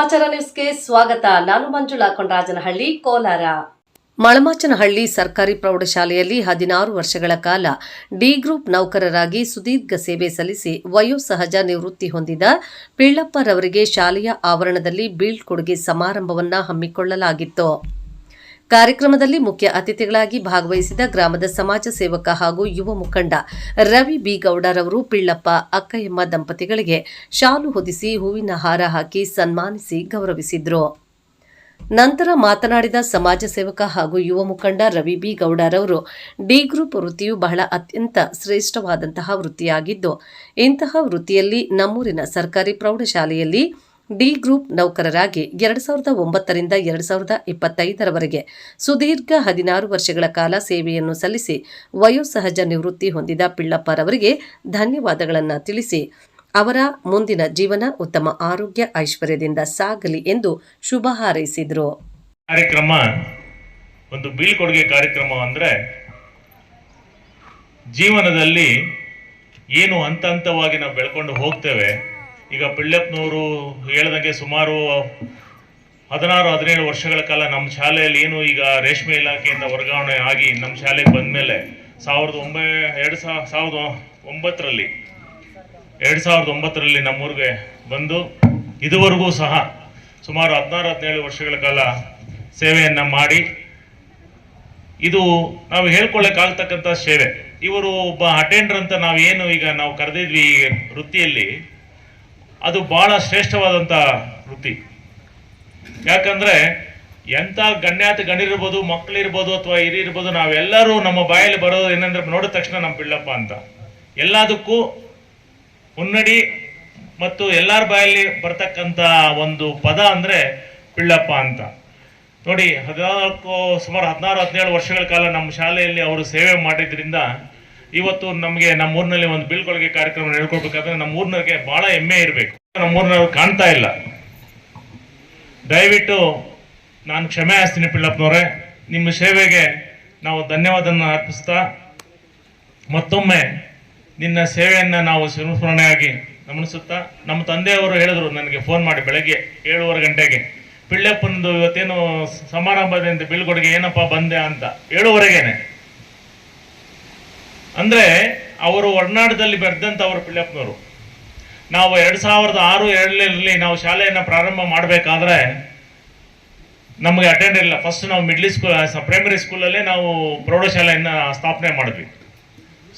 ಸಮಾಚಾರ ನ್ಯೂಸ್ಗೆ ಸ್ವಾಗತ. ನಾನು ಮಂಜುಳಾ ಕೊಂಡರಾಜನಹಳ್ಳಿ ಕೋಲಾರ. ಮಳಮಾಚನಹಳ್ಳಿ ಸರ್ಕಾರಿ ಪ್ರೌಢಶಾಲೆಯಲ್ಲಿ ಹದಿನಾರು ವರ್ಷಗಳ ಕಾಲ ಡಿ ಗ್ರೂಪ್ ನೌಕರರಾಗಿ ಸುದೀರ್ಘ ಸೇವೆ ಸಲ್ಲಿಸಿ ವಯೋಸಹಜ ನಿವೃತ್ತಿ ಹೊಂದಿದ ಪಿಳ್ಳಪ್ಪರವರಿಗೆ ಶಾಲೆಯ ಆವರಣದಲ್ಲಿ ಬೀಳ್ಕೊಡುಗೆ ಸಮಾರಂಭವನ್ನು ಹಮ್ಮಿಕೊಳ್ಳಲಾಗಿತ್ತು. ಕಾರ್ಯಕ್ರಮದಲ್ಲಿ ಮುಖ್ಯ ಅತಿಥಿಗಳಾಗಿ ಭಾಗವಹಿಸಿದ ಗ್ರಾಮದ ಸಮಾಜ ಸೇವಕ ಹಾಗೂ ಯುವ ಮುಖಂಡ ರವಿ ಬಿ ಗೌಡರವರು ಪಿಳ್ಳಪ್ಪ, ಅಕ್ಕಯ್ಯಮ್ಮ ದಂಪತಿಗಳಿಗೆ ಶಾಲು ಹೊದಿಸಿ ಹೂವಿನ ಹಾರ ಹಾಕಿ ಸನ್ಮಾನಿಸಿ ಗೌರವಿಸಿದರು. ನಂತರ ಮಾತನಾಡಿದ ಸಮಾಜ ಸೇವಕ ಹಾಗೂ ಯುವ ಮುಖಂಡ ರವಿ ಬಿ ಗೌಡರವರು, ಡಿ ಗ್ರೂಪ್ ವೃತ್ತಿಯು ಬಹಳ ಅತ್ಯಂತ ಶ್ರೇಷ್ಠವಾದಂತಹ ವೃತ್ತಿಯಾಗಿದ್ದು, ಇಂತಹ ವೃತ್ತಿಯಲ್ಲಿ ನಮ್ಮೂರಿನ ಸರ್ಕಾರಿ ಪ್ರೌಢಶಾಲೆಯಲ್ಲಿ ಡಿ ಗ್ರೂಪ್ ನೌಕರರಾಗಿ ಎರಡು ಸಾವಿರದ ಒಂಬತ್ತರಿಂದ ಎರಡು ಸಾವಿರದ ಇಪ್ಪತ್ತೈದರವರೆಗೆ ಸುದೀರ್ಘ ಹದಿನಾರು ವರ್ಷಗಳ ಕಾಲ ಸೇವೆಯನ್ನು ಸಲ್ಲಿಸಿ ವಯೋಸಹಜ ನಿವೃತ್ತಿ ಹೊಂದಿದ ಪಿಳ್ಳಪ್ಪರವರಿಗೆ ಧನ್ಯವಾದಗಳನ್ನು ತಿಳಿಸಿ ಅವರ ಮುಂದಿನ ಜೀವನ ಉತ್ತಮ ಆರೋಗ್ಯ ಐಶ್ವರ್ಯದಿಂದ ಸಾಗಲಿ ಎಂದು ಶುಭ ಹಾರೈಸಿದರು. ಕಾರ್ಯಕ್ರಮ, ಒಂದು ಬೀಳ್ಕೊಡುಗೆ ಕಾರ್ಯಕ್ರಮ ಅಂದರೆ ಜೀವನದಲ್ಲಿ ಏನು ಹಂತ ಹಂತವಾಗಿ ನಾವು ಬೆಳ್ಕೊಂಡು ಹೋಗ್ತೇವೆ ಈಗ ಪಿಳ್ಳಪ್ಪನವರು ಹೇಳ್ದಂಗೆ ಸುಮಾರು ಹದಿನಾರು, ಹದಿನೇಳು ವರ್ಷಗಳ ಕಾಲ ನಮ್ಮ ಶಾಲೆಯಲ್ಲಿ ಏನು ಈಗ ರೇಷ್ಮೆ ಇಲಾಖೆಯಿಂದ ವರ್ಗಾವಣೆ ಆಗಿ ನಮ್ಮ ಶಾಲೆಗೆ ಬಂದಮೇಲೆ ಸಾವಿರದ ಒಂಬೈ, ಎರಡು ಸಾವಿರದ ಒಂಬತ್ತರಲ್ಲಿ, ಎರಡು ಸಾವಿರದ ಒಂಬತ್ತರಲ್ಲಿ ನಮ್ಮೂರಿಗೆ ಬಂದು ಇದುವರೆಗೂ ಸಹ ಸುಮಾರು ಹದಿನಾರು, ಹದಿನೇಳು ವರ್ಷಗಳ ಕಾಲ ಸೇವೆಯನ್ನು ಮಾಡಿ ಇದು ನಾವು ಹೇಳ್ಕೊಳ್ಳೋಕ್ಕಾಗ್ತಕ್ಕಂಥ ಸೇವೆ. ಇವರು ಒಬ್ಬ ಅಟೆಂಡರ್ ಅಂತ ಏನು ಈಗ ನಾವು ಕರೆದಿದ್ವಿ ವೃತ್ತಿಯಲ್ಲಿ ಅದು ಬಹಳ ಶ್ರೇಷ್ಠವಾದಂಥ ವೃತ್ತಿ. ಯಾಕಂದರೆ ಎಂಥ ಗಣ್ಯಾತಿ ಗಣಿರ್ಬೋದು ಮಕ್ಕಳಿರ್ಬೋದು ಅಥವಾ ಹಿರಿಯಿರ್ಬೋದು ನಾವೆಲ್ಲರೂ ನಮ್ಮ ಬಾಯಲ್ಲಿ ಬರೋದು ಏನಂದ್ರೆ ನೋಡಿದ ತಕ್ಷಣ ನಮ್ಮ ಪಿಳ್ಳಪ್ಪ ಅಂತ. ಎಲ್ಲದಕ್ಕೂ ಮುನ್ನಡಿ ಮತ್ತು ಎಲ್ಲರ ಬಾಯಲ್ಲಿ ಬರ್ತಕ್ಕಂಥ ಒಂದು ಪದ ಅಂದರೆ ಪಿಳ್ಳಪ್ಪ ಅಂತ. ನೋಡಿ, ಹದಿನಾಲ್ಕು, ಸುಮಾರು ಹದಿನಾರು, ಹದಿನೇಳು ವರ್ಷಗಳ ಕಾಲ ನಮ್ಮ ಶಾಲೆಯಲ್ಲಿ ಅವರು ಸೇವೆ ಮಾಡಿದ್ರಿಂದ ಇವತ್ತು ನಮಗೆ ನಮ್ಮ ಊರಿನಲ್ಲಿ ಒಂದು ಬೀಳ್ಕೊಳಗೆ ಕಾರ್ಯಕ್ರಮ ಹೇಳ್ಕೊಳ್ಬೇಕಾದ್ರೆ ನಮ್ಮ ಊರಿನವ್ರಿಗೆ ಬಹಳ ಹೆಮ್ಮೆ ಇರಬೇಕು. ನಮ್ಮ ಊರಿನವ್ರು ಕಾಣ್ತಾ ಇಲ್ಲ. ದಯವಿಟ್ಟು ನಾನು ಕ್ಷಮೆ ಹಾಸ್ತೀನಿ ಪಿಳ್ಳಪ್ಪನವರೇ. ನಿಮ್ಮ ಸೇವೆಗೆ ನಾವು ಧನ್ಯವಾದವನ್ನು ಅರ್ಪಿಸ್ತಾ ಮತ್ತೊಮ್ಮೆ ನಿನ್ನ ಸೇವೆಯನ್ನು ನಾವು ಸಂಸ್ಮರಣೆಯಾಗಿ ಗಮನಿಸುತ್ತಾ ನಮ್ಮ ತಂದೆಯವರು ಹೇಳಿದ್ರು ನನಗೆ ಫೋನ್ ಮಾಡಿ ಬೆಳಗ್ಗೆ ಏಳುವರೆ ಗಂಟೆಗೆ, ಪಿಳ್ಳಪ್ಪನದು ಇವತ್ತೇನು ಸಮಾರಂಭದಿಂದ ಬೀಳ್ಕೊಡುಗೆ ಏನಪ್ಪ ಬಂದೆ ಅಂತ. ಏಳುವರೆಗೇನೆ. ಅಂದ್ರೆ ಅವರು ಒಡನಾಡದಲ್ಲಿ ಬೆಳೆದಂತ ಅವರು ಪಿಳ್ಳಪ್ಪನವರು ನಾವು ಎರಡು ಸಾವಿರದ ಆರು ಏಳರಲ್ಲಿ ನಾವು ಶಾಲೆಯನ್ನು ಪ್ರಾರಂಭ ಮಾಡಬೇಕಾದ್ರೆ ನಮಗೆ ಅಟೆಂಡ್ ಇಲ್ಲ ಫಸ್ಟ್ ನಾವು ಮಿಡ್ಲ್ ಸ್ಕೂಲ್ ಪ್ರೈಮರಿ ಸ್ಕೂಲಲ್ಲೇ ನಾವು ಪ್ರೌಢಶಾಲೆಯನ್ನು ಸ್ಥಾಪನೆ ಮಾಡಿದ್ವಿ.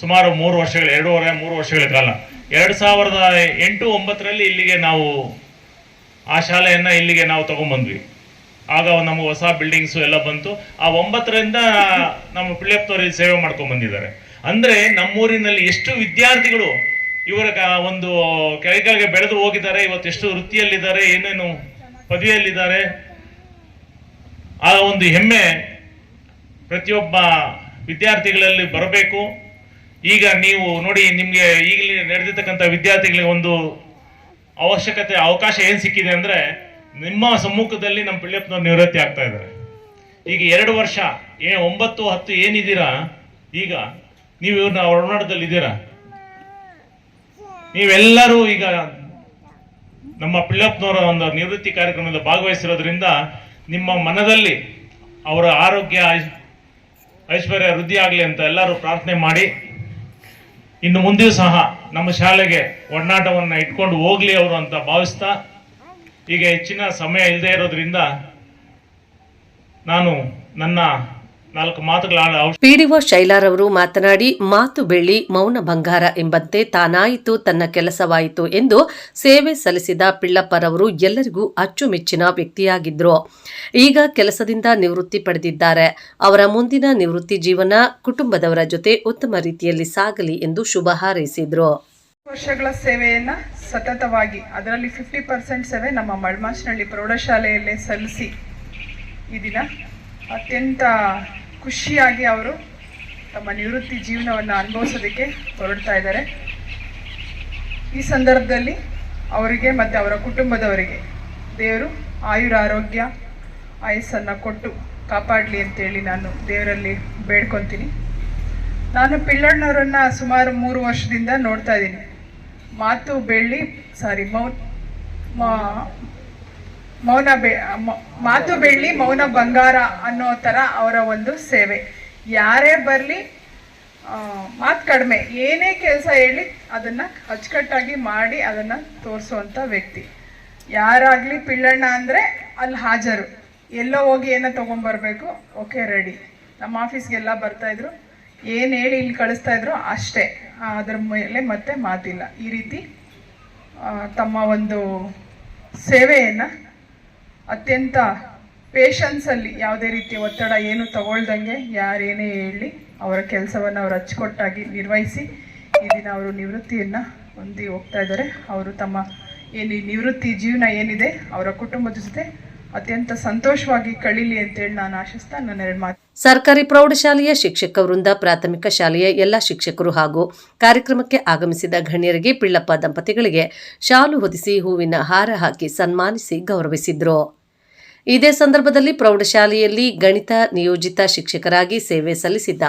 ಸುಮಾರು ಮೂರು ವರ್ಷಗಳ, ಎರಡೂವರೆ, ಮೂರು ವರ್ಷಗಳ ಕಾಲ. ಎರಡು ಸಾವಿರದ ಎಂಟು, ಒಂಬತ್ತರಲ್ಲಿ ಇಲ್ಲಿಗೆ ನಾವು ಆ ಶಾಲೆಯನ್ನು ಇಲ್ಲಿಗೆ ನಾವು ತಗೊಂಬಂದ್ವಿ ಆಗ ನಮಗೆ ಹೊಸ ಬಿಲ್ಡಿಂಗ್ಸು ಎಲ್ಲ ಬಂತು. ಆ ಒಂಬತ್ತರಿಂದ ನಮ್ಮ ಪಿಳ್ಳೆಪ್ಪನವರು ಇಲ್ಲಿ ಸೇವೆ ಮಾಡ್ಕೊಂಡು ಬಂದಿದ್ದಾರೆ ಅಂದ್ರೆ ನಮ್ಮೂರಿನಲ್ಲಿ ಎಷ್ಟು ವಿದ್ಯಾರ್ಥಿಗಳು ಇವರ ಒಂದು ಕೆಳಗೆ ಬೆಳೆದು ಹೋಗಿದ್ದಾರೆ, ಇವತ್ತು ಎಷ್ಟು ವೃತ್ತಿಯಲ್ಲಿದ್ದಾರೆ, ಏನೇನು ಪದವಿಯಲ್ಲಿದ್ದಾರೆ, ಆ ಒಂದು ಹೆಮ್ಮೆ ಪ್ರತಿಯೊಬ್ಬ ವಿದ್ಯಾರ್ಥಿಗಳಲ್ಲಿ ಬರಬೇಕು. ಈಗ ನೀವು ನೋಡಿ, ನಿಮಗೆ ಈಗಲೇ ನಡೆದಿರ್ತಕ್ಕಂಥ ವಿದ್ಯಾರ್ಥಿಗಳಿಗೆ ಒಂದು ಅವಶ್ಯಕತೆ, ಅವಕಾಶ ಏನು ಸಿಕ್ಕಿದೆ ಅಂದ್ರೆ, ನಿಮ್ಮ ಸಮ್ಮುಖದಲ್ಲಿ ನಮ್ಮ ಪಿಳ್ಯಪ್ಪನವ್ರು ನಿವೃತ್ತಿ ಆಗ್ತಾ ಇದ್ದಾರೆ. ಈಗ ಎರಡು ವರ್ಷ, ಏ, ಒಂಬತ್ತು, ಹತ್ತು ಏನಿದ್ದೀರಾ, ಈಗ ನೀವು ಇವ್ರನ್ನ ಒಡನಾಟದಲ್ಲಿ ಇದ್ದೀರಾ? ನೀವೆಲ್ಲರೂ ಈಗ ನಮ್ಮ ಪಿಳ್ಳಪ್ಪನವರ ಒಂದು ನಿವೃತ್ತಿ ಕಾರ್ಯಕ್ರಮದಲ್ಲಿ ಭಾಗವಹಿಸಿರೋದ್ರಿಂದ ನಿಮ್ಮ ಮನದಲ್ಲಿ ಅವರ ಆರೋಗ್ಯ ಐಶ್ವರ್ಯ ವೃದ್ಧಿ ಆಗಲಿ ಅಂತ ಎಲ್ಲರೂ ಪ್ರಾರ್ಥನೆ ಮಾಡಿ, ಇನ್ನು ಮುಂದೆಯೂ ಸಹ ನಮ್ಮ ಶಾಲೆಗೆ ಒಡನಾಟವನ್ನು ಇಟ್ಕೊಂಡು ಹೋಗ್ಲಿ ಅವರು ಅಂತ ಭಾವಿಸ್ತಾ, ಈಗ ಹೆಚ್ಚಿನ ಸಮಯ ಇಲ್ಲದೆ ಇರೋದ್ರಿಂದ ನಾನು ನನ್ನ ನಾಲ್ಕು ಮಾತುಗಳ ಅವರು ಪಿಡಿಒ ಶೈಲಾರವರು ಮಾತನಾಡಿ ಮಾತು ಬೆಳ್ಳಿ ಮೌನ ಬಂಗಾರ ಎಂಬಂತೆ ತಾನಾಯಿತು ತನ್ನ ಕೆಲಸವಾಯಿತು ಎಂದು ಸೇವೆ ಸಲ್ಲಿಸಿದ ಪಿಳ್ಳಪ್ಪರವರು ಎಲ್ಲರಿಗೂ ಅಚ್ಚುಮೆಚ್ಚಿನ ವ್ಯಕ್ತಿಯಾಗಿದ್ರು. ಈಗ ಕೆಲಸದಿಂದ ನಿವೃತ್ತಿ ಪಡೆದಿದ್ದಾರೆ. ಅವರ ಮುಂದಿನ ನಿವೃತ್ತಿ ಜೀವನ ಕುಟುಂಬದವರ ಜೊತೆ ಉತ್ತಮ ರೀತಿಯಲ್ಲಿ ಸಾಗಲಿ ಎಂದು ಶುಭ ಹಾರೈಸಿದ್ರು. ವರ್ಷಗಳ ಸೇವೆಯನ್ನ ಸತತವಾಗಿ ಅದರಲ್ಲಿ ಫಿಫ್ಟಿ ಪರ್ಸೆಂಟ್ ಸೇವೆ ನಮ್ಮ ಮಳ್ಮಾಚನಹಳ್ಳಿ ಪ್ರೌಢಶಾಲೆಯಲ್ಲೇ ಸಲ್ಲಿಸಿ ಈ ದಿನ ಅತ್ಯಂತ ಖುಷಿಯಾಗಿ ಅವರು ತಮ್ಮ ನಿವೃತ್ತಿ ಜೀವನವನ್ನು ಅನುಭವಿಸೋದಕ್ಕೆ ಹೊರಡ್ತಾ ಇದ್ದಾರೆ. ಈ ಸಂದರ್ಭದಲ್ಲಿ ಅವರಿಗೆ ಮತ್ತು ಅವರ ಕುಟುಂಬದವರಿಗೆ ದೇವರು ಆಯುರ ಆರೋಗ್ಯ, ಆಯಸ್ಸನ್ನು ಕೊಟ್ಟು ಕಾಪಾಡಲಿ ಅಂತೇಳಿ ನಾನು ದೇವರಲ್ಲಿ ಬೇಡ್ಕೊತೀನಿ. ನಾನು ಪಿಳ್ಳಣ್ಣವರನ್ನು ಸುಮಾರು ಮೂರು ವರ್ಷದಿಂದ ನೋಡ್ತಾ ಇದ್ದೀನಿ. ಮಾತು ಬೆಳ್ಳಿ, ಸಾರಿ ಮೌ ಮೌನ ಬೆ ಮಾತು ಬೆಳ್ಳಿ ಮೌನ ಬಂಗಾರ ಅನ್ನೋ ಥರ ಅವರ ಒಂದು ಸೇವೆ. ಯಾರೇ ಬರಲಿ ಮಾತು ಕಡಿಮೆ. ಏನೇ ಕೆಲಸ ಹೇಳಿ ಅದನ್ನು ಅಚ್ಚುಕಟ್ಟಾಗಿ ಮಾಡಿ ಅದನ್ನು ತೋರಿಸುವಂಥ ವ್ಯಕ್ತಿ. ಯಾರಾಗಲಿ ಪಿಳ್ಳಣ್ಣ ಅಂದರೆ ಅಲ್ಲಿ ಹಾಜರು. ಎಲ್ಲೋ ಹೋಗಿ ಏನೋ ತೊಗೊಂಬರ್ಬೇಕು, ಓಕೆ, ರೆಡಿ. ನಮ್ಮ ಆಫೀಸ್ಗೆಲ್ಲ ಬರ್ತಾಯಿದ್ರು ಏನು ಹೇಳಿ ಇಲ್ಲಿ ಕಳಿಸ್ತಾ ಇದ್ರು, ಅಷ್ಟೇ. ಅದ್ರ ಮೇಲೆ ಮತ್ತೆ ಮಾತಿಲ್ಲ. ಈ ರೀತಿ ತಮ್ಮ ಒಂದು ಸೇವೆಯನ್ನು ಅತ್ಯಂತ ಪೇಷನ್ಸಲ್ಲಿ ಯಾವುದೇ ರೀತಿಯ ಒತ್ತಡ ಏನು ತಗೊಳ್ದಂಗೆ ಯಾರೇನೇ ಹೇಳಿ ಅವರ ಕೆಲಸವನ್ನು ಅವರು ಅಚ್ಚುಕಟ್ಟಾಗಿ ನಿರ್ವಹಿಸಿ ಈ ದಿನ ಅವರು ನಿವೃತ್ತಿಯನ್ನು ಹೊಂದಿ ಹೋಗ್ತಾ ಇದ್ದಾರೆ. ಅವರು ತಮ್ಮ ಏನು ನಿವೃತ್ತಿ ಜೀವನ ಏನಿದೆ ಅವರ ಕುಟುಂಬದ ಜೊತೆ ಅತ್ಯಂತ ಸಂತೋಷವಾಗಿ ಕಳೀಲಿ ಅಂತೇಳಿ ನಾನು ಆಶಿಸ್ತಾ ನನ್ನ ಎರಡು ಮಾತು. ಸರ್ಕಾರಿ ಪ್ರೌಢಶಾಲೆಯ ಶಿಕ್ಷಕ ವೃಂದ ಪ್ರಾಥಮಿಕ ಶಾಲೆಯ ಎಲ್ಲ ಶಿಕ್ಷಕರು ಹಾಗೂ ಕಾರ್ಯಕ್ರಮಕ್ಕೆ ಆಗಮಿಸಿದ ಗಣ್ಯರಿಗೆ ಪಿಳ್ಳಪ್ಪ ದಂಪತಿಗಳಿಗೆ ಶಾಲು ಹೊದಿಸಿ ಹೂವಿನ ಹಾರ ಹಾಕಿ ಸನ್ಮಾನಿಸಿ ಗೌರವಿಸಿದ್ರು. ಇದೇ ಸಂದರ್ಭದಲ್ಲಿ ಪ್ರೌಢಶಾಲೆಯಲ್ಲಿ ಗಣಿತ ನಿಯೋಜಿತ ಶಿಕ್ಷಕರಾಗಿ ಸೇವೆ ಸಲ್ಲಿಸಿದ್ದ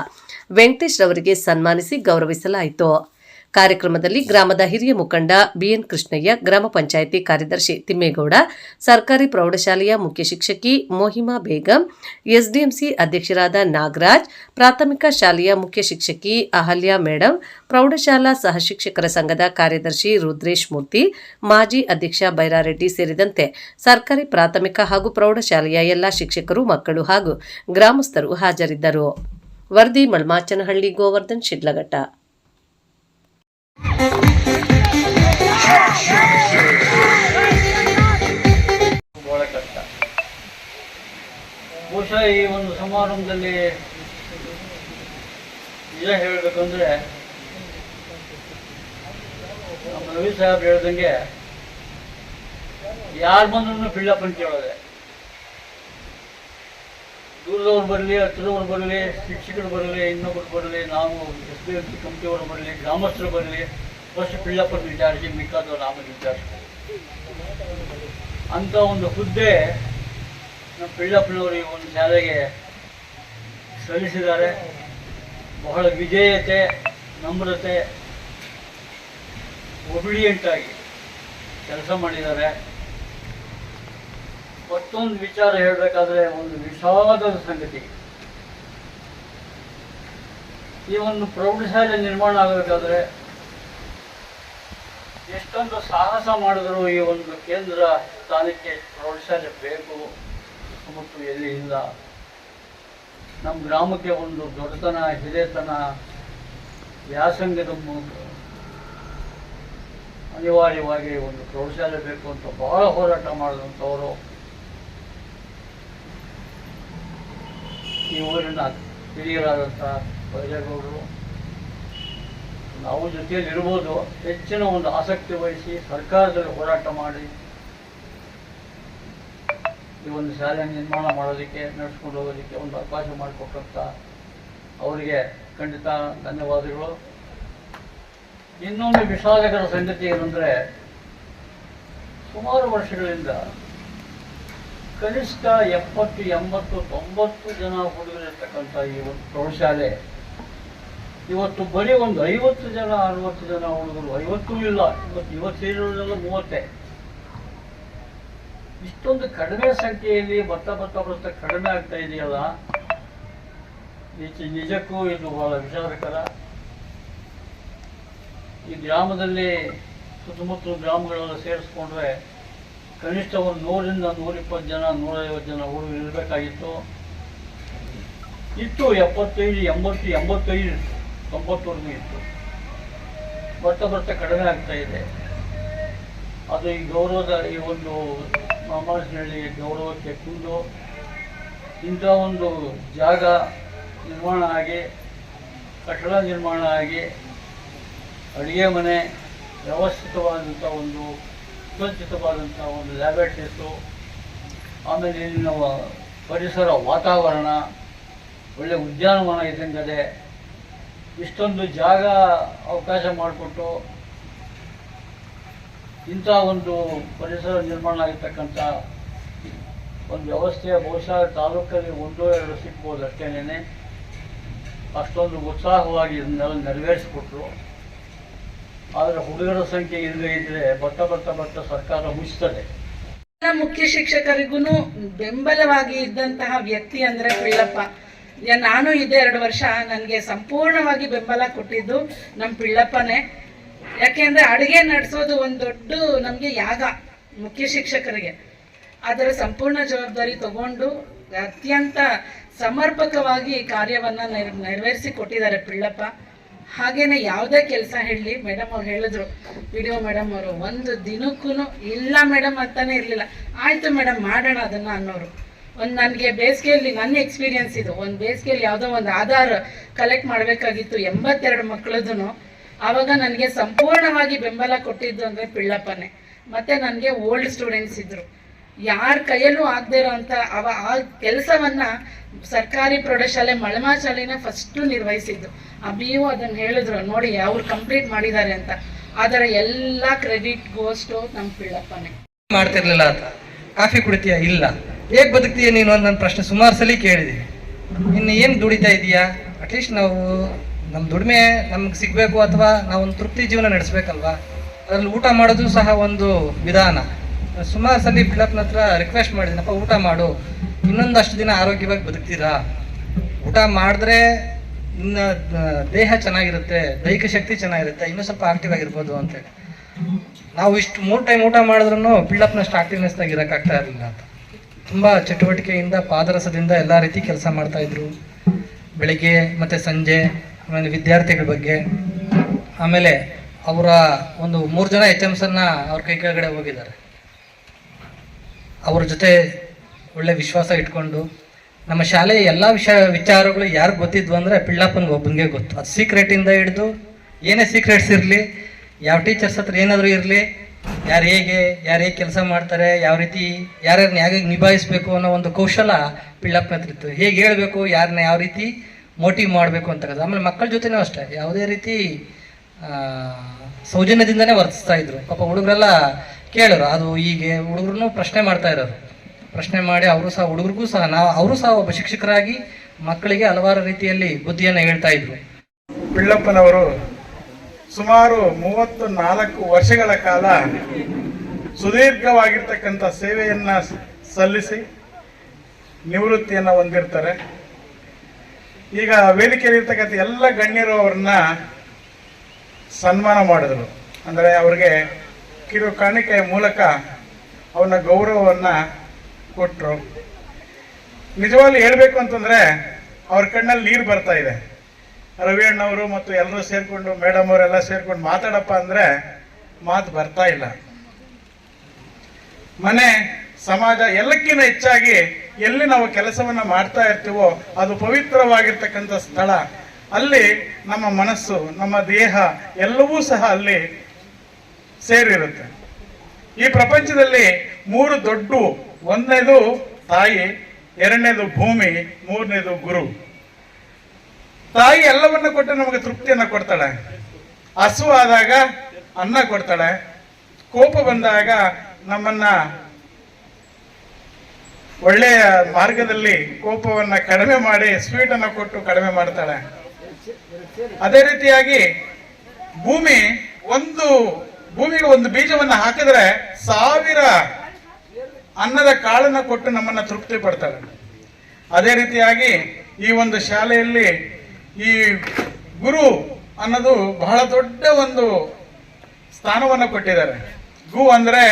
ವೆಂಕಟೇಶ್ ರವರಿಗೆ ಸನ್ಮಾನಿಸಿ ಗೌರವಿಸಲಾಯಿತು. ಕಾರ್ಯಕ್ರಮದಲ್ಲಿ ಗ್ರಾಮದ ಹಿರಿಯ ಮುಖಂಡ ಬಿಎನ್ ಕೃಷ್ಣಯ್ಯ, ಗ್ರಾಮ ಪಂಚಾಯಿತಿ ಕಾರ್ಯದರ್ಶಿ ತಿಮ್ಮೇಗೌಡ, ಸರ್ಕಾರಿ ಪ್ರೌಢಶಾಲೆಯ ಮುಖ್ಯ ಶಿಕ್ಷಕಿ ಮೋಹಿಮಾ ಬೇಗಂ, ಎಸ್ಡಿಎಂಸಿ ಅಧ್ಯಕ್ಷರಾದ ನಾಗರಾಜ್, ಪ್ರಾಥಮಿಕ ಶಾಲೆಯ ಮುಖ್ಯ ಶಿಕ್ಷಕಿ ಅಹಲ್ಯ ಮೇಡಂ, ಪ್ರೌಢಶಾಲಾ ಸಹಶಿಕ್ಷಕರ ಸಂಘದ ಕಾರ್ಯದರ್ಶಿ ರುದ್ರೇಶ್ ಮೂರ್ತಿ, ಮಾಜಿ ಅಧ್ಯಕ್ಷ ಬೈರಾರೆಡ್ಡಿ ಸೇರಿದಂತೆ ಸರ್ಕಾರಿ ಪ್ರಾಥಮಿಕ ಹಾಗೂ ಪ್ರೌಢಶಾಲೆಯ ಎಲ್ಲ ಶಿಕ್ಷಕರು, ಮಕ್ಕಳು ಹಾಗೂ ಗ್ರಾಮಸ್ಥರು ಹಾಜರಿದ್ದರು. ವರದಿ ಮಳ್ಮಾಚನಹಳ್ಳಿ, ಗೋವರ್ಧನ್, ಶಿಡ್ಲಘಟ್ಟ. ಬಹಳ ಕಷ್ಟ ಈ ಒಂದು ಸಮಾರಂಭದಲ್ಲಿ ನಿಜ ಹೇಳಬೇಕಂದ್ರೆ, ನಮ್ಮ ರವಿ ಸಾಹೇಬ್ ಹೇಳ್ದಂಗೆ ಯಾರು ಬಂದ್ರೂ ಫಿಲ್ಡಪ್ ಅಂತ ಕೇಳೋದೆ ದೂರದವ್ರು ಬರಲಿ, ಹತ್ತಿರದವ್ರು ಬರಲಿ, ಶಿಕ್ಷಕರು ಬರಲಿ, ಇನ್ನೊಬ್ರು ಬರಲಿ, ನಾವು ಎಸ್ ಬಿ ಎಂ ಸಿ ಕಂಪ್ನಿಯವರು ಬರಲಿ, ಗ್ರಾಮಸ್ಥರು ಬರಲಿ ಫಸ್ಟ್ ಪಿಳ್ಳಪ್ಪನ ವಿಚಾರಿಸಿ ಮಿಕ್ಕದ್ದು ರಾಮನ ವಿಚಾರಿಸಿ ಅಂತ ಒಂದು ಹುದ್ದೆ ನಮ್ಮ ಪಿಳ್ಳಪ್ಪನವರು ಈ ಒಂದು ಶಾಲೆಗೆ ಸಲ್ಲಿಸಿದ್ದಾರೆ. ಬಹಳ ವಿಧೇಯತೆ ನಮ್ರತೆ ಒಬಿಡಿಯಂಟಾಗಿ ಕೆಲಸ ಮಾಡಿದ್ದಾರೆ. ಮತ್ತೊಂದು ವಿಚಾರ ಹೇಳಬೇಕಾದ್ರೆ ಒಂದು ವಿಷಾದದ ಸಂಗತಿ. ಈ ಒಂದು ಪ್ರೌಢಶಾಲೆ ನಿರ್ಮಾಣ ಆಗಬೇಕಾದ್ರೆ ಎಷ್ಟೊಂದು ಸಾಹಸ ಮಾಡಿದ್ರು ಈ ಒಂದು ಕೇಂದ್ರ ಸ್ಥಾನಕ್ಕೆ ಪ್ರೌಢಶಾಲೆ ಬೇಕು ಮತ್ತು ಎಲ್ಲಿ ಇಲ್ಲ. ನಮ್ಮ ಗ್ರಾಮಕ್ಕೆ ಒಂದು ದೊಡ್ಡತನ, ಹಿರಿಯತನ, ವ್ಯಾಸಂಗದ ಅನಿವಾರ್ಯವಾಗಿ ಒಂದು ಪ್ರೌಢಶಾಲೆ ಬೇಕು ಅಂತ ಬಹಳ ಹೋರಾಟ ಮಾಡಿದಂಥವರು ಈ ಊರಿನ ಹಿರಿಯರಾದಂಥ ಬೈರೇಗೌಡರು ನಾವು ಜೊತೆಯಲ್ಲಿ ಇರ್ಬೋದು ಹೆಚ್ಚಿನ ಒಂದು ಆಸಕ್ತಿ ವಹಿಸಿ ಸರ್ಕಾರದಲ್ಲಿ ಹೋರಾಟ ಮಾಡಿ ಈ ಒಂದು ಶಾಲೆ ನಿರ್ಮಾಣ ಮಾಡೋದಕ್ಕೆ, ನಡೆಸ್ಕೊಂಡು ಹೋಗೋದಕ್ಕೆ ಒಂದು ಅವಕಾಶ ಮಾಡಿಕೊಟ್ಟಂತ ಅವರಿಗೆ ಖಂಡಿತ ಧನ್ಯವಾದಗಳು. ಇನ್ನೊಂದು ವಿಷಾದಕರ ಸಂಗತಿ ಏನಂದ್ರೆ, ಸುಮಾರು ವರ್ಷಗಳಿಂದ ಕನಿಷ್ಠ ಎಪ್ಪತ್ತು, ಎಂಬತ್ತು, ತೊಂಬತ್ತು ಜನ ಹುಡುಗರಿರ್ತಕ್ಕಂಥ ಈ ಒಂದು ಪ್ರೌಢಶಾಲೆ ಇವತ್ತು ಬರೀ ಒಂದು ಐವತ್ತು ಜನ, ಅರವತ್ತು ಜನ ಹುಡುಗರು ಐವತ್ತೂ ಇಲ್ಲ, ಇವತ್ತು ಇವತ್ತು ಸೇರಿರೋದೆಲ್ಲ ಮೂವತ್ತೇ. ಇಷ್ಟೊಂದು ಕಡಿಮೆ ಸಂಖ್ಯೆಯಲ್ಲಿ ಬರ್ತಾ ಬರ್ತಾ ಬರ್ತಾ ಕಡಿಮೆ ಆಗ್ತಾ ಇದೆಯಲ್ಲ? ನಿಜ ನಿಜಕ್ಕೂ ಇದು ಬಹಳ ವಿಚಾರಕರ ಈ ಗ್ರಾಮದಲ್ಲಿ ಸುತ್ತಮುತ್ತಲು ಗ್ರಾಮಗಳೆಲ್ಲ ಸೇರಿಸ್ಕೊಂಡ್ರೆ ಕನಿಷ್ಠ ಒಂದು ನೂರಿಂದ ನೂರಿಪ್ಪತ್ತು ಜನ, ನೂರೈವತ್ತು ಜನ ಹುಡುಗರು ಇರಬೇಕಾಗಿತ್ತು ಇತ್ತು ಎಪ್ಪತ್ತೈದು, ಎಂಬತ್ತು, ಎಂಬತ್ತೈದು. ತೊಂಬತ್ತವರೆಗೂ ಇತ್ತು. ಬರ್ತಾ ಬರ್ತಾ ಕಡಿಮೆ ಆಗ್ತಾ ಇದೆ. ಅದು ಈ ಗೌರವದ ಈ ಒಂದು ಮಾಮಾಜಿನಲ್ಲಿ ಗೌರವಕ್ಕೆ ಕುಂದು ಇಂಥ ಒಂದು ಜಾಗ ನಿರ್ಮಾಣ ಆಗಿ, ಕಟ್ಟಡ ನಿರ್ಮಾಣ ಆಗಿ, ಅಡುಗೆ ಮನೆ, ವ್ಯವಸ್ಥಿತವಾದಂಥ ಒಂದು ಸುರಕ್ಷಿತವಾದಂಥ ಒಂದು ಲ್ಯಾಬ್ರೇಟರೀಸು ಆಮೇಲೆ ಇಲ್ಲಿನ ಪರಿಸರ ವಾತಾವರಣ, ಒಳ್ಳೆ ಉದ್ಯಾನವನ ಇದ್ದಂಗಿದೆ ಇಷ್ಟೊಂದು ಜಾಗ ಅವಕಾಶ ಮಾಡಿಕೊಟ್ಟು ಇಂಥ ಒಂದು ಪರಿಸರ ನಿರ್ಮಾಣ ಆಗಿರ್ತಕ್ಕಂಥ ಒಂದು ವ್ಯವಸ್ಥೆಯ ಬಹುಶಃ ತಾಲೂಕಲ್ಲಿ ಒಂದೋ ಎರಡು ಸಿಗ್ಬೋದು ಅಷ್ಟೇನೇ ಅಷ್ಟೊಂದು ಉತ್ಸಾಹವಾಗಿ ಇದನ್ನೆಲ್ಲ ನೆರವೇರಿಸ್ಕೊಟ್ರು. ಆದರೆ ಹುಡುಗರ ಸಂಖ್ಯೆ ಇಲ್ಲದೆ ಇದ್ರೆ ಬರ್ತ ಬರ್ತಾ ಬರ್ತಾ ಸರ್ಕಾರ ಎಲ್ಲ ಮುಖ್ಯ ಶಿಕ್ಷಕರಿಗೂ ಬೆಂಬಲವಾಗಿ ಇದ್ದಂತಹ ವ್ಯಕ್ತಿ ಅಂದ್ರೆ ಪಿಳ್ಳಪ್ಪ ನಾನು ಇದೆ ಎರಡು ವರ್ಷ ನನಗೆ ಸಂಪೂರ್ಣವಾಗಿ ಬೆಂಬಲ ಕೊಟ್ಟಿದ್ದು ನಮ್ಮ ಪಿಳ್ಳಪ್ಪನೇ. ಯಾಕೆಂದ್ರೆ ಅಡುಗೆ ನಡೆಸೋದು ಒಂದು ದೊಡ್ಡ ನಮಗೆ ಯಾಗ ಮುಖ್ಯ ಶಿಕ್ಷಕರಿಗೆ. ಅದರ ಸಂಪೂರ್ಣ ಜವಾಬ್ದಾರಿ ತಗೊಂಡು ಅತ್ಯಂತ ಸಮರ್ಪಕವಾಗಿ ಕಾರ್ಯವನ್ನು ನೆರ್ ನೆರವೇರಿಸಿ ಕೊಟ್ಟಿದ್ದಾರೆ ಪಿಳ್ಳಪ್ಪ. ಹಾಗೇನೆ ಯಾವುದೇ ಕೆಲಸ ಹೇಳಲಿ ಮೇಡಮ್ ಅವ್ರು ಹೇಳಿದ್ರು, ವಿಡಿಯೋ ಮೇಡಮ್ ಅವರು, ಒಂದು ದಿನಕ್ಕೂ ಇಲ್ಲ ಮೇಡಮ್ ಅಂತಾನೆ ಇರಲಿಲ್ಲ. ಆಯಿತು ಮೇಡಮ್ ಮಾಡೋಣ ಅದನ್ನು ಅನ್ನೋರು. ಒಂದು ನನಗೆ ಬೇಸಿಗೆಯಲ್ಲಿ ನನ್ನ ಎಕ್ಸ್ಪೀರಿಯನ್ಸ್ ಇದು. ಒಂದು ಬೇಸಿಗೆಯಲ್ಲಿ ಯಾವುದೋ ಒಂದು ಆಧಾರ್ ಕಲೆಕ್ಟ್ ಮಾಡಬೇಕಾಗಿತ್ತು, ಎಂಬತ್ತೆರಡು ಮಕ್ಕಳದ್ದು ಆವಾಗ ನನಗೆ ಸಂಪೂರ್ಣವಾಗಿ ಬೆಂಬಲ ಕೊಟ್ಟಿದ್ದು ಅಂದರೆ ಪಿಳ್ಳಪ್ಪನೇ. ಮತ್ತೆ ನನಗೆ ಓಲ್ಡ್ ಸ್ಟೂಡೆಂಟ್ಸ್ ಇದ್ರು. ಯಾರ ಕೈಯಲ್ಲೂ ಆಗದೆ ಇರೋಂಥ ಅವ ಆ ಕೆಲಸವನ್ನ ಸರ್ಕಾರಿ ಪ್ರೌಢಶಾಲೆ ಮಳಮಾಶಾಲೆನ ಫಸ್ಟ್ ನಿರ್ವಹಿಸಿದ್ದು. ಅಬಿಯು ಅದನ್ನ ಹೇಳಿದ್ರು, ನೋಡಿ, ಅವ್ರು ಕಂಪ್ಲೀಟ್ ಮಾಡಿದ್ದಾರೆ ಅಂತ. ಅದರ ಎಲ್ಲ ಕ್ರೆಡಿಟ್ ಗೋಸ್ಟು ನಮ್ಮ ಪಿಳ್ಳಪ್ಪನೇ. ಮಾಡ್ತಿರ್ಲಿಲ್ಲ ಅಂತ. ಕಾಫಿ ಕುಡಿತೀಯ? ಇಲ್ಲ. ಹೇಗ್ ಬದುಕ್ತೀಯ ನೀನು ಅಂತ ನನ್ನ ಪ್ರಶ್ನೆ ಸುಮಾರು ಸಲ ಕೇಳಿದ್ದೀವಿ ಇನ್ನು ಏನು ದುಡಿತಾ ಇದೀಯಾ? ಅಟ್ಲೀಸ್ಟ್ ನಾವು ನಮ್ಮ ದುಡಿಮೆ ನಮ್ಗೆ ಸಿಗಬೇಕು ಅಥವಾ ನಾವು ಒಂದು ತೃಪ್ತಿ ಜೀವನ ನಡೆಸ್ಬೇಕಲ್ವಾ? ಅದ್ರಲ್ಲಿ ಊಟ ಮಾಡೋದು ಸಹ ಒಂದು ವಿಧಾನ. ಸುಮಾರು ಸಲ ಫಿಲಪ್ನ ಹತ್ರ ರಿಕ್ವೆಸ್ಟ್ ಮಾಡಿದ್ದೀನಪ್ಪ ಊಟ ಮಾಡು. ಇನ್ನೊಂದಷ್ಟು ದಿನ ಆರೋಗ್ಯವಾಗಿ ಬದುಕ್ತೀರಾ? ಊಟ ಮಾಡಿದ್ರೆ ಇನ್ನ ದೇಹ ಚೆನ್ನಾಗಿರುತ್ತೆ, ದೈಹಿಕ ಶಕ್ತಿ ಚೆನ್ನಾಗಿರುತ್ತೆ, ಇನ್ನೂ ಸ್ವಲ್ಪ ಆಕ್ಟಿವ್ ಆಗಿರ್ಬೋದು ಅಂತೇಳಿ ನಾವು ಇಷ್ಟು ಮೂರು ಟೈಮ್ ಊಟ ಮಾಡಿದ್ರು ಬಿಲ್ಡಪ್ನಷ್ಟು ಆಕ್ಟಿವ್ನೆಸ್ ಇರೋಕ್ಕಾಗ್ತಾ ಇರಲಿಲ್ಲ ಅಂತ. ತುಂಬ ಚಟುವಟಿಕೆಯಿಂದ, ಪಾದರಸದಿಂದ ಎಲ್ಲ ರೀತಿ ಕೆಲಸ ಮಾಡ್ತಾ ಇದ್ರು. ಬೆಳಿಗ್ಗೆ ಮತ್ತು ಸಂಜೆ, ಆಮೇಲೆ ವಿದ್ಯಾರ್ಥಿಗಳ ಬಗ್ಗೆ. ಆಮೇಲೆ ಅವರ ಒಂದು ಮೂರು ಜನ ಎಚ್ ಎಮ್ಸನ್ನು ಅವ್ರ ಕೈ ಕೆಳಗಡೆ ಹೋಗಿದ್ದಾರೆ. ಅವ್ರ ಜೊತೆ ಒಳ್ಳೆ ವಿಶ್ವಾಸ ಇಟ್ಕೊಂಡು, ನಮ್ಮ ಶಾಲೆಯ ಎಲ್ಲ ವಿಷಯ ವಿಚಾರಗಳು ಯಾರು ಗೊತ್ತಿದ್ವು ಅಂದರೆ ಪಿಳ್ಳಪ್ಪನಿಗೆ ಒಬ್ಬನಿಗೆ ಗೊತ್ತು. ಅದು ಸೀಕ್ರೆಟಿಂದ ಹಿಡಿದು ಏನೇ ಸೀಕ್ರೆಟ್ಸ್ ಇರಲಿ, ಯಾವ ಟೀಚರ್ಸ್ ಹತ್ರ ಏನಾದರೂ ಇರಲಿ ಯಾರು ಹೇಗೆ ಯಾರು ಹೇಗೆ ಕೆಲಸ ಮಾಡ್ತಾರೆ, ಯಾವ ರೀತಿ ಯಾರ್ಯಾರನ್ನ ಹೇಗೆ ನಿಭಾಯಿಸಬೇಕು ಅನ್ನೋ ಒಂದು ಕೌಶಲ ಇತ್ತು. ಹೇಗೆ ಹೇಳಬೇಕು ಯಾರನ್ನ ಯಾವ ರೀತಿ ಮೋಟಿವ್ ಮಾಡಬೇಕು ಅಂತ ಆಮೇಲೆ ಮಕ್ಕಳ ಜೊತೆನೂ ಅಷ್ಟೇ. ಯಾವುದೇ ರೀತಿ ಸೌಜನ್ಯದಿಂದನೇ ವರ್ತಿಸ್ತಾ ಇದ್ರು. ಪಾಪ ಹುಡುಗರೆಲ್ಲ ಕೇಳೋರು, ಅದು ಹೀಗೆ ಹುಡುಗರು ಪ್ರಶ್ನೆ ಮಾಡ್ತಾ ಇರೋರು. ಪ್ರಶ್ನೆ ಮಾಡಿ ಅವರು ಸಹ, ಹುಡುಗರಿಗೂ ಸಹ, ನಾವು, ಅವರು ಸಹ ಒಬ್ಬ ಶಿಕ್ಷಕರಾಗಿ ಮಕ್ಕಳಿಗೆ ಹಲವಾರು ರೀತಿಯಲ್ಲಿ ಬುದ್ಧಿಯನ್ನು ಹೇಳ್ತಾ ಇದ್ರು. ಪಿಳ್ಳಪ್ಪನವರು ಸುಮಾರು ಮೂವತ್ತು ನಾಲ್ಕು ವರ್ಷಗಳ ಕಾಲ ಸುದೀರ್ಘವಾಗಿರ್ತಕ್ಕಂಥ ಸೇವೆಯನ್ನ ಸಲ್ಲಿಸಿ ನಿವೃತ್ತಿಯನ್ನು ಹೊಂದಿರ್ತಾರೆ. ಈಗ ವೇದಿಕೆಯಲ್ಲಿರ್ತಕ್ಕಂಥ ಎಲ್ಲ ಗಣ್ಯರು ಅವ್ರನ್ನ ಸನ್ಮಾನ ಮಾಡಿದ್ರು. ಅಂದರೆ ಅವ್ರಿಗೆ ಕಿರು ಕಾಣಿಕೆಯ ಮೂಲಕ ಅವನ ಗೌರವವನ್ನ ಕೊಟ್ಟರು ನಿಜವಾಗ್ಲೂ ಹೇಳಬೇಕು ಅಂತಂದ್ರೆ ಅವ್ರ ಕಣ್ಣಲ್ಲಿ ನೀರು ಬರ್ತಾ ಇದೆ. ರವಿ ಅಣ್ಣವರು ಮತ್ತು ಎಲ್ಲರೂ ಸೇರಿಕೊಂಡು ಮೇಡಮ್ ಅವರೆಲ್ಲ ಸೇರ್ಕೊಂಡು ಮಾತಾಡಪ್ಪ ಅಂದ್ರೆ ಮಾತು ಬರ್ತಾ ಇಲ್ಲ. ಮನೆ, ಸಮಾಜ ಎಲ್ಲಕ್ಕಿಂತ ಹೆಚ್ಚಾಗಿ ಎಲ್ಲಿ ನಾವು ಕೆಲಸವನ್ನ ಮಾಡ್ತಾ ಇರ್ತೀವೋ ಅದು ಪವಿತ್ರವಾಗಿರ್ತಕ್ಕಂಥ ಸ್ಥಳ. ಅಲ್ಲಿ ನಮ್ಮ ಮನಸ್ಸು, ನಮ್ಮ ದೇಹ ಎಲ್ಲವೂ ಸಹ ಅಲ್ಲಿ ಸೇರಿರುತ್ತೆ. ಈ ಪ್ರಪಂಚದಲ್ಲಿ ಮೂರು ದೊಡ್ಡ ಒಂದನೇದು ತಾಯಿ, ಎರಡನೇದು ಭೂಮಿ, ಮೂರನೇದು ಗುರು. ತಾಯಿ ಎಲ್ಲವನ್ನ ಕೊಟ್ಟು ನಮಗೆ ತೃಪ್ತಿಯನ್ನ ಕೊಡ್ತಾಳೆ. ಹಸು ಆದಾಗ ಅನ್ನ ಕೊಡ್ತಾಳೆ. ಕೋಪ ಬಂದಾಗ ನಮ್ಮನ್ನ ಒಳ್ಳೆಯ ಮಾರ್ಗದಲ್ಲಿ ಕೋಪವನ್ನ ಕಡಿಮೆ ಮಾಡಿ ಸ್ವೀಟ್ ಅನ್ನ ಕೊಟ್ಟು ಕಡಿಮೆ ಮಾಡ್ತಾಳೆ. ಅದೇ ರೀತಿಯಾಗಿ ಭೂಮಿ ಒಂದು, ಭೂಮಿಗೆ ಒಂದು ಬೀಜವನ್ನ ಹಾಕಿದ್ರೆ ಸಾವಿರ ಅನ್ನದ ಕಾಳನ್ನ ಕೊಟ್ಟು ನಮ್ಮನ್ನ ತೃಪ್ತಿ ಪಡ್ತಾಳೆ. ಅದೇ ರೀತಿಯಾಗಿ ಈ ಒಂದು ಶಾಲೆಯಲ್ಲಿ ಈ ಗುರು ಅನ್ನೋದು ಬಹಳ ದೊಡ್ಡ ಒಂದು ಸ್ಥಾನವನ್ನು ಕೊಟ್ಟಿದ್ದಾರೆ. ಗು ಅಂದ್ರೆ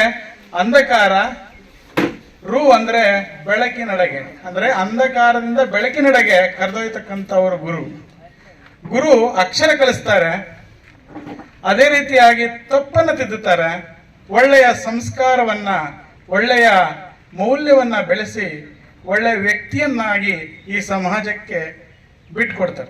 ಅಂಧಕಾರ, ರು ಅಂದ್ರೆ ಬೆಳಕಿನಡೆಗೆ, ಅಂದ್ರೆ ಅಂಧಕಾರದಿಂದ ಬೆಳಕಿನಡೆಗೆ ಕರೆದೊಯ್ತಕ್ಕಂಥವರು ಗುರು. ಗುರು ಅಕ್ಷರ ಕಲಿಸ್ತಾರೆ, ಅದೇ ರೀತಿಯಾಗಿ ತಪ್ಪನ್ನು ತಿದ್ದುತ್ತಾರೆ, ಒಳ್ಳೆಯ ಸಂಸ್ಕಾರವನ್ನ, ಒಳ್ಳೆಯ ಮೌಲ್ಯವನ್ನ ಬೆಳೆಸಿ, ಒಳ್ಳೆಯ ವ್ಯಕ್ತಿಯನ್ನಾಗಿ ಈ ಸಮಾಜಕ್ಕೆ ಬಿಟ್ಕೊಡ್ತಾರೆ.